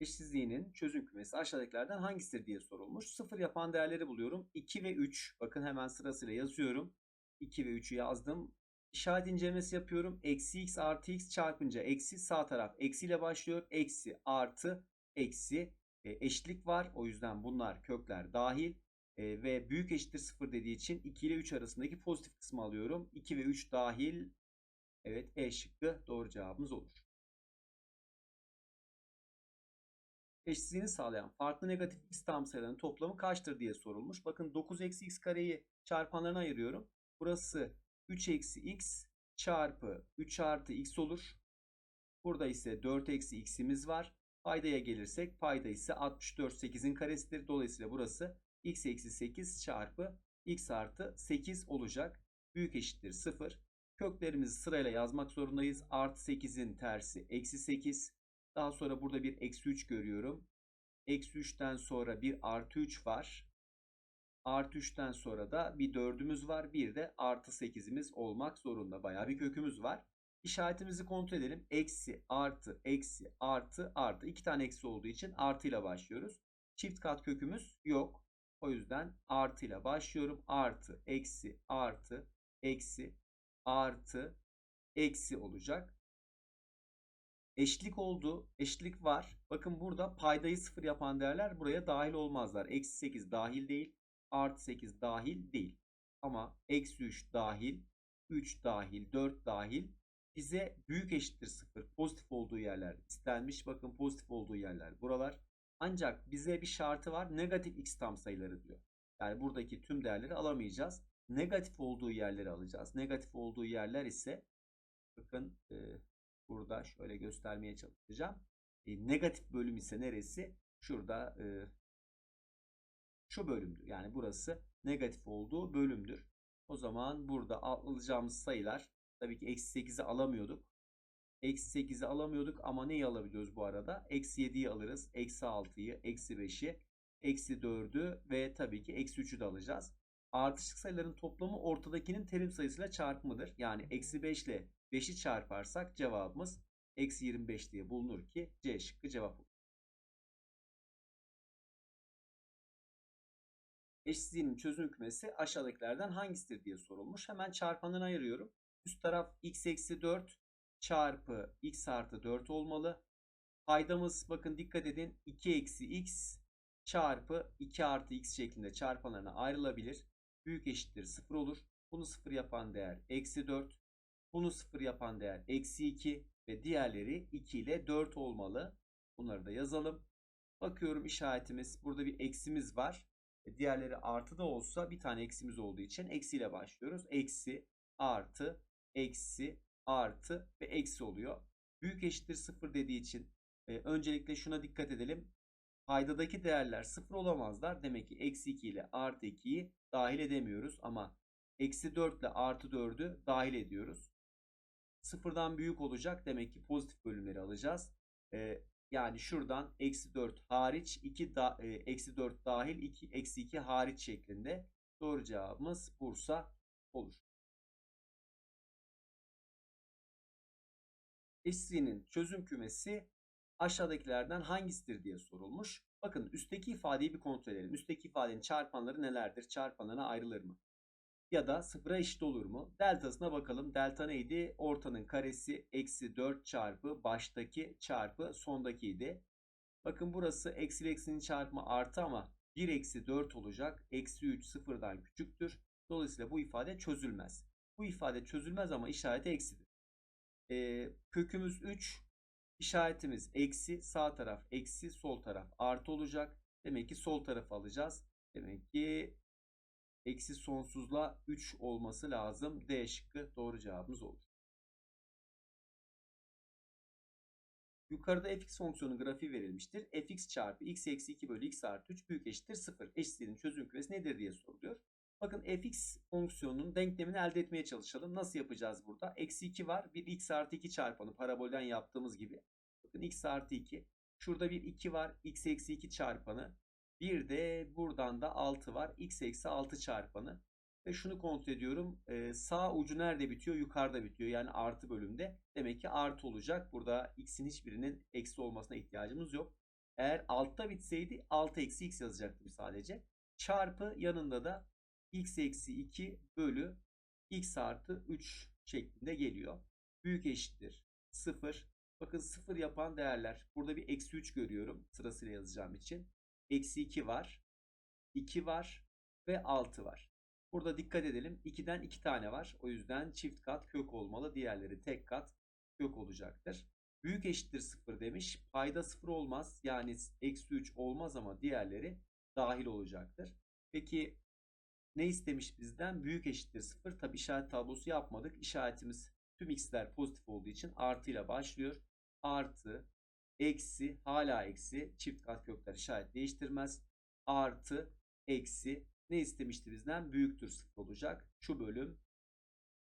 eşsizliğinin çözüm kümesi aşağıdakilerden hangisidir diye sorulmuş. Sıfır yapan değerleri buluyorum. 2 ve 3. Bakın hemen sırasıyla yazıyorum. 2 ve 3'ü yazdım. İşaret incelemesi yapıyorum. Eksi x artı x çarpınca eksi sağ taraf eksiyle başlıyor. Eksi artı eksi e, eşitlik var. O yüzden bunlar kökler dahil. E, ve büyük eşittir 0 dediği için 2 ile 3 arasındaki pozitif kısmı alıyorum. 2 ve 3 dahil. Evet E şıkkı doğru cevabımız olur. Eşitsizliğini sağlayan farklı negatif tam sayılarının toplamı kaçtır diye sorulmuş. Bakın 9 eksi x kareyi çarpanlarına ayırıyorum. Burası 3 eksi x çarpı 3 artı x olur. Burada ise 4 eksi x'imiz var. Paydaya gelirsek payda ise 64 8'in karesidir. Dolayısıyla burası x eksi 8 çarpı x artı 8 olacak. Büyük eşittir 0. Köklerimizi sırayla yazmak zorundayız. Artı 8'in tersi eksi 8. Daha sonra burada bir eksi 3 görüyorum. Eksi 3'ten sonra bir artı 3 var. Artı 3'ten sonra da bir 4'ümüz var. Bir de artı 8'imiz olmak zorunda. Bayağı bir kökümüz var. İşaretimizi kontrol edelim. Eksi, artı, eksi, artı, artı. İki tane eksi olduğu için artıyla başlıyoruz. Çift kat kökümüz yok. O yüzden artıyla başlıyorum. Artı, eksi, artı, eksi, artı, eksi olacak. Eşlik oldu. Eşlik var. Bakın burada paydayı sıfır yapan değerler buraya dahil olmazlar. Eksi 8 dahil değil. Artı 8 dahil değil. Ama eksi 3 dahil. 3 dahil. 4 dahil. Bize büyük eşittir 0 pozitif olduğu yerler istenmiş. Bakın pozitif olduğu yerler buralar. Ancak bize bir şartı var. Negatif x tam sayıları diyor. Yani buradaki tüm değerleri alamayacağız. Negatif olduğu yerleri alacağız. Negatif olduğu yerler ise bakın e, burada şöyle göstermeye çalışacağım. E, negatif bölüm ise neresi? Şurada e, şu bölümdür. Yani burası negatif olduğu bölümdür. O zaman burada alacağımız sayılar tabii ki eksi 8'i alamıyorduk. Eksi 8'i alamıyorduk ama neyi alabiliyoruz bu arada? Eksi 7'yi alırız. Eksi 6'yı, eksi 5'i, eksi 4'ü ve tabii ki eksi 3'ü de alacağız. Artışık sayıların toplamı ortadakinin terim sayısıyla çarpımıdır. Yani eksi 5 ile 5'i çarparsak cevabımız eksi 25 diye bulunur ki C şıkkı cevap olur. Eşitsizliğinin çözüm kümesi aşağıdakilerden hangisidir diye sorulmuş. Hemen çarpanını ayırıyorum. Üst taraf x eksi 4 çarpı x artı 4 olmalı. Paydamız bakın dikkat edin 2 eksi x çarpı 2 artı x şeklinde çarpanlarına ayrılabilir. Büyük eşittir 0 olur. Bunu 0 yapan değer eksi 4. Bunu 0 yapan değer eksi 2 ve diğerleri 2 ile 4 olmalı. Bunları da yazalım. Bakıyorum işaretimiz burada bir eksimiz var. E, diğerleri artı da olsa bir tane eksimiz olduğu için eksiyle başlıyoruz. Eksi, artı, eksi, artı ve eksi oluyor. Büyük eşittir 0 dediği için e, öncelikle şuna dikkat edelim. Paydadaki değerler 0 olamazlar. Demek ki eksi 2 ile artı 2'yi dahil edemiyoruz. Ama eksi 4 ile artı 4'ü dahil ediyoruz. Sıfırdan büyük olacak. Demek ki pozitif bölümleri alacağız. E, yani şuradan eksi 4 hariç 2 da, e, eksi 4 dahil 2 eksi 2 hariç şeklinde doğru cevabımız Bursa olur. Eşsizliğinin çözüm kümesi aşağıdakilerden hangisidir diye sorulmuş. Bakın üstteki ifadeyi bir kontrol edelim. Üstteki ifadenin çarpanları nelerdir? Çarpanlarına ayrılır mı? Ya da sıfıra eşit olur mu? Deltasına bakalım. Delta neydi? Ortanın karesi eksi 4 çarpı baştaki çarpı sondakiydi. Bakın burası eksi eksinin çarpımı artı ama 1 eksi 4 olacak. Eksi 3 sıfırdan küçüktür. Dolayısıyla bu ifade çözülmez. Bu ifade çözülmez ama işareti eksidir. Ee, kökümüz 3. İşaretimiz eksi. Sağ taraf eksi. Sol taraf artı olacak. Demek ki sol tarafı alacağız. Demek ki eksi sonsuzla 3 olması lazım. D şıkkı doğru cevabımız olur. Yukarıda fx fonksiyonun grafiği verilmiştir. fx çarpı x eksi 2 bölü x artı 3 büyük eşittir 0. Eşitliğinin çözüm kümesi nedir diye soruluyor. Bakın fx fonksiyonunun denklemini elde etmeye çalışalım. Nasıl yapacağız burada? Eksi 2 var. Bir x artı 2 çarpanı parabolden yaptığımız gibi. Bakın x artı 2. Şurada bir 2 var. x eksi 2 çarpanı. Bir de buradan da 6 var. x eksi 6 çarpanı. Ve şunu kontrol ediyorum. Ee, sağ ucu nerede bitiyor? Yukarıda bitiyor. Yani artı bölümde. Demek ki artı olacak. Burada x'in hiçbirinin eksi olmasına ihtiyacımız yok. Eğer altta bitseydi 6 eksi x yazacaktım sadece. Çarpı yanında da x eksi 2 bölü x artı 3 şeklinde geliyor. Büyük eşittir 0. Bakın 0 yapan değerler. Burada bir eksi 3 görüyorum sırasıyla yazacağım için. Eksi 2 var. 2 var ve 6 var. Burada dikkat edelim. 2'den 2 tane var. O yüzden çift kat kök olmalı. Diğerleri tek kat kök olacaktır. Büyük eşittir 0 demiş. Payda 0 olmaz. Yani eksi 3 olmaz ama diğerleri dahil olacaktır. Peki ne istemiş bizden? Büyük eşittir 0. Tabi işaret tablosu yapmadık. İşaretimiz tüm x'ler pozitif olduğu için artı ile başlıyor. Artı, eksi, hala eksi. Çift kat kökler işaret değiştirmez. Artı, eksi. Ne istemişti bizden? Büyüktür 0 olacak. Şu bölüm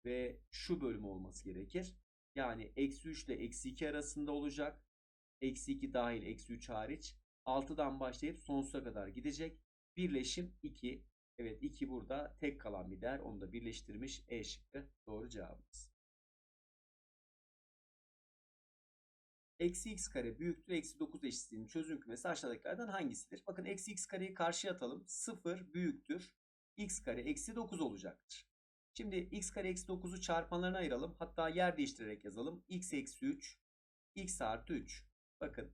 ve şu bölüm olması gerekir. Yani eksi 3 ile eksi 2 arasında olacak. Eksi 2 dahil eksi 3 hariç. 6'dan başlayıp sonsuza kadar gidecek. Birleşim 2. Evet 2 burada tek kalan bir değer. Onu da birleştirmiş. E şıkkı doğru cevabımız. Eksi x kare büyüktür eksi 9 eşitliğinin çözüm kümesi aşağıdakilerden hangisidir? Bakın eksi x kareyi karşıya atalım. 0 büyüktür. x kare eksi 9 olacaktır. Şimdi x kare eksi 9'u çarpanlarına ayıralım. Hatta yer değiştirerek yazalım. x eksi 3, x artı 3. Bakın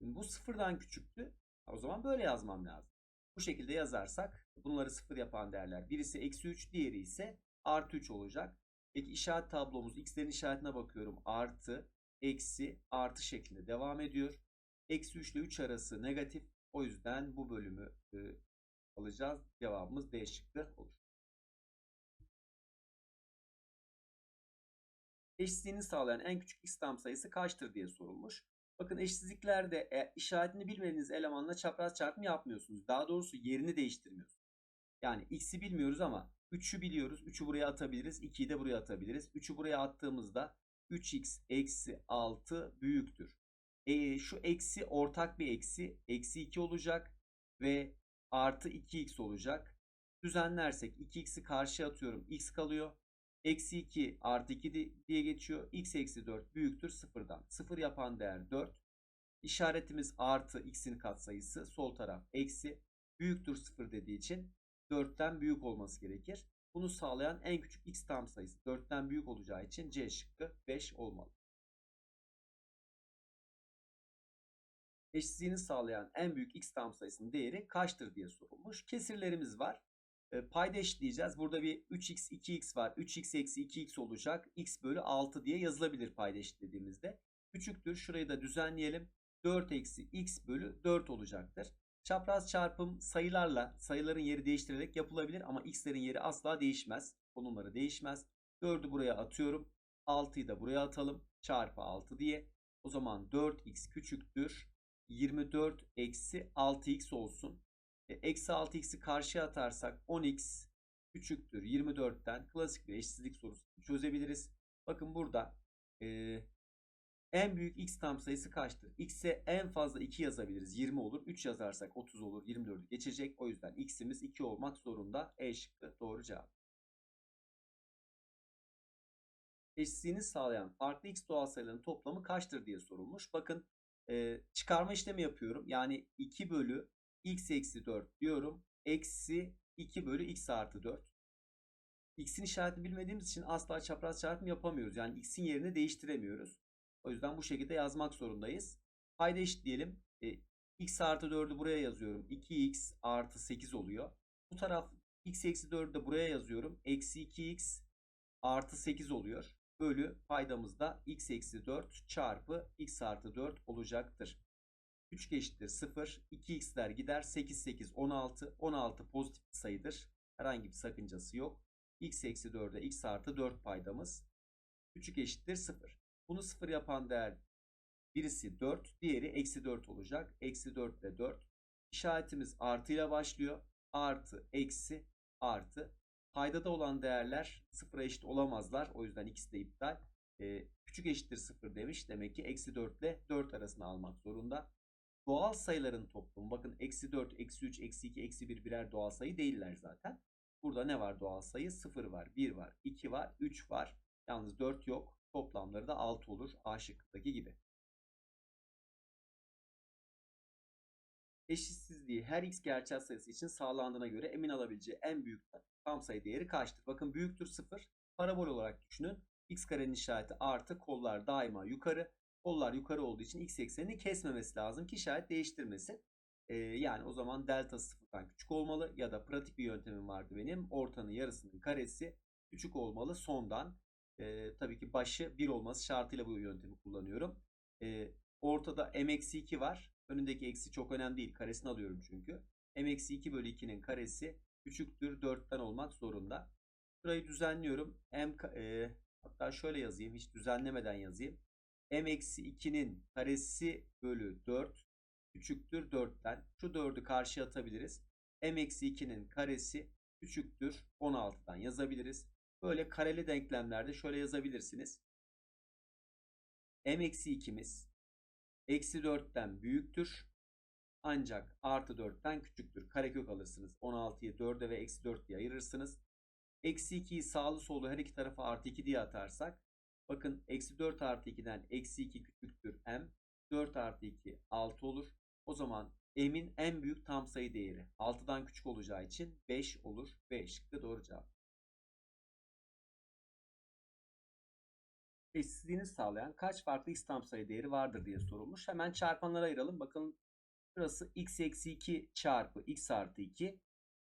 bu sıfırdan küçüktü. O zaman böyle yazmam lazım. Bu şekilde yazarsak bunları sıfır yapan değerler. Birisi eksi 3, diğeri ise artı 3 olacak. Peki işaret tablomuz x'lerin işaretine bakıyorum. Artı, eksi, artı şeklinde devam ediyor. Eksi 3 ile 3 arası negatif. O yüzden bu bölümü e, alacağız. Cevabımız D şıkkı olur. Eşitsizliğini sağlayan en küçük x tam sayısı kaçtır diye sorulmuş. Bakın eşitsizliklerde e, işaretini bilmediğiniz elemanla çapraz çarpım yapmıyorsunuz. Daha doğrusu yerini değiştirmiyorsunuz. Yani x'i bilmiyoruz ama 3'ü biliyoruz. 3'ü buraya atabiliriz. 2'yi de buraya atabiliriz. 3'ü buraya attığımızda 3x eksi 6 büyüktür. E, şu eksi ortak bir eksi. Eksi 2 olacak. Ve artı 2x olacak. Düzenlersek 2x'i karşıya atıyorum. x kalıyor. Eksi 2 artı 2 diye geçiyor. x eksi 4 büyüktür 0'dan. 0 yapan değer 4. İşaretimiz artı x'in katsayısı. Sol taraf eksi. Büyüktür 0 dediği için 4'ten büyük olması gerekir. Bunu sağlayan en küçük x tam sayısı 4'ten büyük olacağı için C şıkkı 5 olmalı. Eşitsizliğini sağlayan en büyük x tam sayısının değeri kaçtır diye sorulmuş. Kesirlerimiz var. E, payda eşitleyeceğiz. Burada bir 3x 2x var. 3x eksi 2x olacak. x bölü 6 diye yazılabilir payda eşitlediğimizde. Küçüktür. Şurayı da düzenleyelim. 4 eksi x bölü 4 olacaktır. Çapraz çarpım sayılarla sayıların yeri değiştirerek yapılabilir ama x'lerin yeri asla değişmez. Konumları değişmez. 4'ü buraya atıyorum. 6'yı da buraya atalım. Çarpı 6 diye. O zaman 4x küçüktür. 24 eksi 6x olsun. E, eksi 6x'i karşıya atarsak 10x küçüktür 24'ten klasik bir eşitsizlik sorusunu çözebiliriz. Bakın burada e, en büyük x tam sayısı kaçtır? x'e en fazla 2 yazabiliriz. 20 olur. 3 yazarsak 30 olur. 24'ü geçecek. O yüzden x'imiz 2 olmak zorunda. E şıkkı doğru cevap. Eşitsizliğini sağlayan farklı x doğal sayıların toplamı kaçtır diye sorulmuş. Bakın e, çıkarma işlemi yapıyorum. Yani 2 bölü x eksi 4 diyorum. Eksi 2 bölü x artı 4. X'in işaretini bilmediğimiz için asla çapraz çarpım yapamıyoruz. Yani x'in yerini değiştiremiyoruz. O yüzden bu şekilde yazmak zorundayız. Payda eşitleyelim. E, x artı 4'ü buraya yazıyorum. 2x artı 8 oluyor. Bu taraf x eksi 4'ü de buraya yazıyorum. Eksi 2x artı 8 oluyor. Bölü paydamızda x eksi 4 çarpı x artı 4 olacaktır. 3 eşittir 0. 2x'ler gider. 8, 8, 16. 16 pozitif bir sayıdır. Herhangi bir sakıncası yok. x eksi 4'e x artı 4 paydamız. Küçük eşittir 0. Bunu 0 yapan değer birisi 4. Diğeri eksi 4 olacak. Eksi 4 ve 4. İşaretimiz artı ile başlıyor. Artı, eksi, artı. Paydada olan değerler sıfıra eşit olamazlar. O yüzden ikisi de iptal. Ee, küçük eşittir 0 demiş. Demek ki eksi 4 ile 4 arasını almak zorunda. Doğal sayıların toplamı bakın eksi 4, eksi 3, eksi 2, eksi 1 birer doğal sayı değiller zaten. Burada ne var doğal sayı? 0 var, 1 var, 2 var, 3 var. Yalnız 4 yok. Toplamları da 6 olur. A şıkkındaki gibi. eşitsizliği her x gerçel sayısı için sağlandığına göre emin alabileceği en büyük tam sayı değeri kaçtır? Bakın büyüktür 0. Parabol olarak düşünün. x karenin işareti artı kollar daima yukarı. Kollar yukarı olduğu için x eksenini kesmemesi lazım ki işaret değiştirmesin. Ee, yani o zaman delta sıfırdan küçük olmalı ya da pratik bir yöntemim vardı benim. Ortanın yarısının karesi küçük olmalı sondan. Ee, tabii ki başı 1 olması şartıyla bu yöntemi kullanıyorum. Ee, ortada m-2 var. Önündeki eksi çok önemli değil. Karesini alıyorum çünkü. m-2 bölü 2'nin karesi küçüktür 4'ten olmak zorunda. Burayı düzenliyorum. M, e, hatta şöyle yazayım. Hiç düzenlemeden yazayım. m-2'nin karesi bölü 4 küçüktür 4'ten. Şu 4'ü karşıya atabiliriz. m-2'nin karesi küçüktür 16'dan yazabiliriz. Böyle kareli denklemlerde şöyle yazabilirsiniz. m-2'miz eksi 4'ten büyüktür. Ancak artı 4'ten küçüktür. Karekök alırsınız. 16'yı 4'e ve eksi 4 diye ayırırsınız. Eksi 2'yi sağlı sollu her iki tarafa artı 2 diye atarsak. Bakın eksi 4 artı 2'den eksi 2 küçüktür m. 4 artı 2 6 olur. O zaman m'in en büyük tam sayı değeri 6'dan küçük olacağı için 5 olur. 5 şıkkı doğru cevap. Eşsizliğini sağlayan kaç farklı x tam sayı değeri vardır diye sorulmuş. Hemen çarpanlara ayıralım. Bakın Burası x eksi 2 çarpı x artı 2.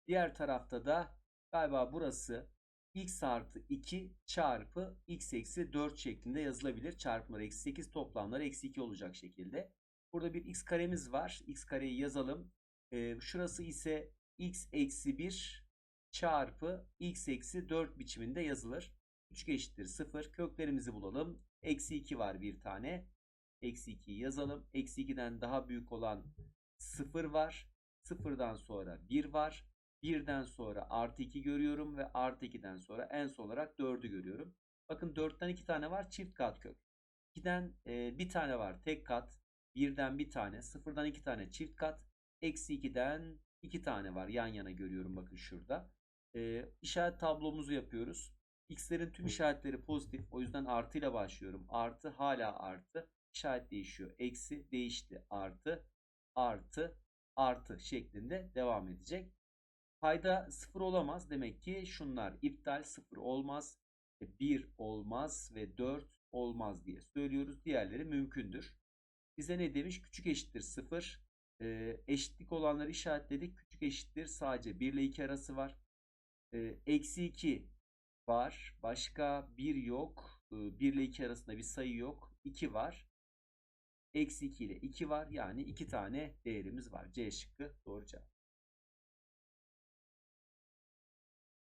Diğer tarafta da galiba burası x artı 2 çarpı x eksi 4 şeklinde yazılabilir. Çarpımlar eksi 8 toplamlar eksi 2 olacak şekilde. Burada bir x karemiz var. x kareyi yazalım. Ee, şurası ise x eksi 1 çarpı x eksi 4 biçiminde yazılır. 3 eşittir 0. Köklerimizi bulalım. Eksi 2 var bir tane. Eksi 2'yi yazalım. Eksi 2'den daha büyük olan 0 var. 0'dan sonra 1 var. 1'den sonra artı 2 görüyorum ve artı 2'den sonra en son olarak 4'ü görüyorum. Bakın 4'ten 2 tane var çift kat kök. 2'den e, bir tane var tek kat. 1'den bir tane. 0'dan 2 tane çift kat. Eksi 2'den 2 tane var yan yana görüyorum bakın şurada. E, işaret tablomuzu yapıyoruz. X'lerin tüm işaretleri pozitif. O yüzden artı ile başlıyorum. Artı hala artı. İşaret değişiyor. Eksi değişti. Artı artı artı şeklinde devam edecek. Payda sıfır olamaz. Demek ki şunlar iptal sıfır olmaz. 1 olmaz ve 4 olmaz diye söylüyoruz. Diğerleri mümkündür. Bize ne demiş? Küçük eşittir 0. E, eşitlik olanları işaretledik. Küçük eşittir sadece 1 ile 2 arası var. E, eksi 2 var. Başka 1 yok. E, 1 ile 2 arasında bir sayı yok. 2 var. Eksi 2 ile 2 var. Yani 2 tane değerimiz var. C şıkkı doğru cevap.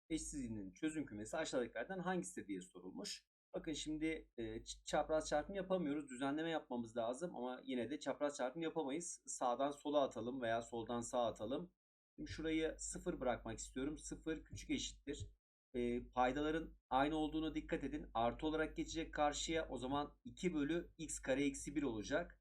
Eşsizliğinin çözüm kümesi aşağıdakilerden hangisidir diye sorulmuş. Bakın şimdi e, çapraz çarpım yapamıyoruz. Düzenleme yapmamız lazım ama yine de çapraz çarpım yapamayız. Sağdan sola atalım veya soldan sağa atalım. Şimdi şurayı 0 bırakmak istiyorum. 0 küçük eşittir. E, paydaların aynı olduğunu dikkat edin. Artı olarak geçecek karşıya. O zaman 2 bölü x kare eksi 1 olacak.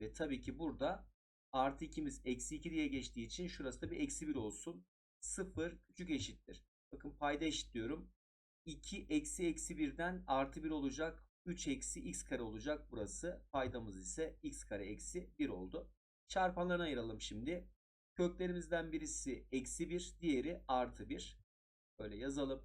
Ve tabii ki burada artı 2'miz eksi 2 diye geçtiği için şurası da bir eksi 1 olsun. 0 küçük eşittir. Bakın payda eşitliyorum. 2 eksi eksi 1'den artı 1 olacak. 3 eksi x kare olacak burası. Paydamız ise x kare eksi 1 oldu. Çarpanlarına ayıralım şimdi. Köklerimizden birisi eksi 1, diğeri artı 1. Böyle yazalım.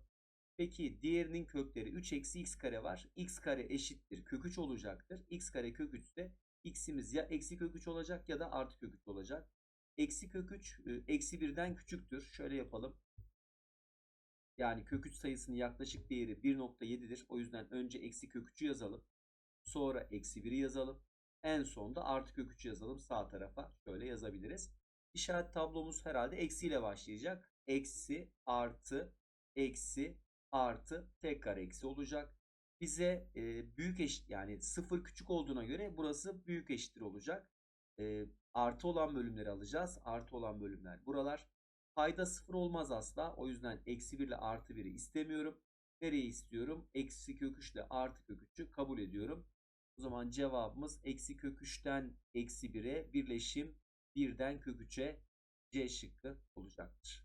Peki diğerinin kökleri 3 eksi x kare var. x kare eşittir kök 3 olacaktır. x kare kök 3 ise x'imiz ya eksi kök 3 olacak ya da artı kök 3 olacak. Eksi kök 3 e, eksi 1'den küçüktür. Şöyle yapalım. Yani kök 3 sayısının yaklaşık değeri 1.7'dir. O yüzden önce eksi kök 3'ü yazalım. Sonra eksi 1'i yazalım. En sonda artı kök 3'ü yazalım sağ tarafa. Şöyle yazabiliriz. İşaret tablomuz herhalde eksiyle başlayacak. Eksi, artı, eksi, artı, tekrar eksi olacak bize e, büyük eşit yani sıfır küçük olduğuna göre burası büyük eşittir olacak. E, artı olan bölümleri alacağız. Artı olan bölümler buralar. Payda sıfır olmaz asla. O yüzden eksi 1 ile artı 1'i istemiyorum. Nereye istiyorum? Eksi kök 3 ile artı kök 3'ü kabul ediyorum. O zaman cevabımız eksi kök 3'ten eksi 1'e birleşim 1'den kök 3'e C şıkkı olacaktır.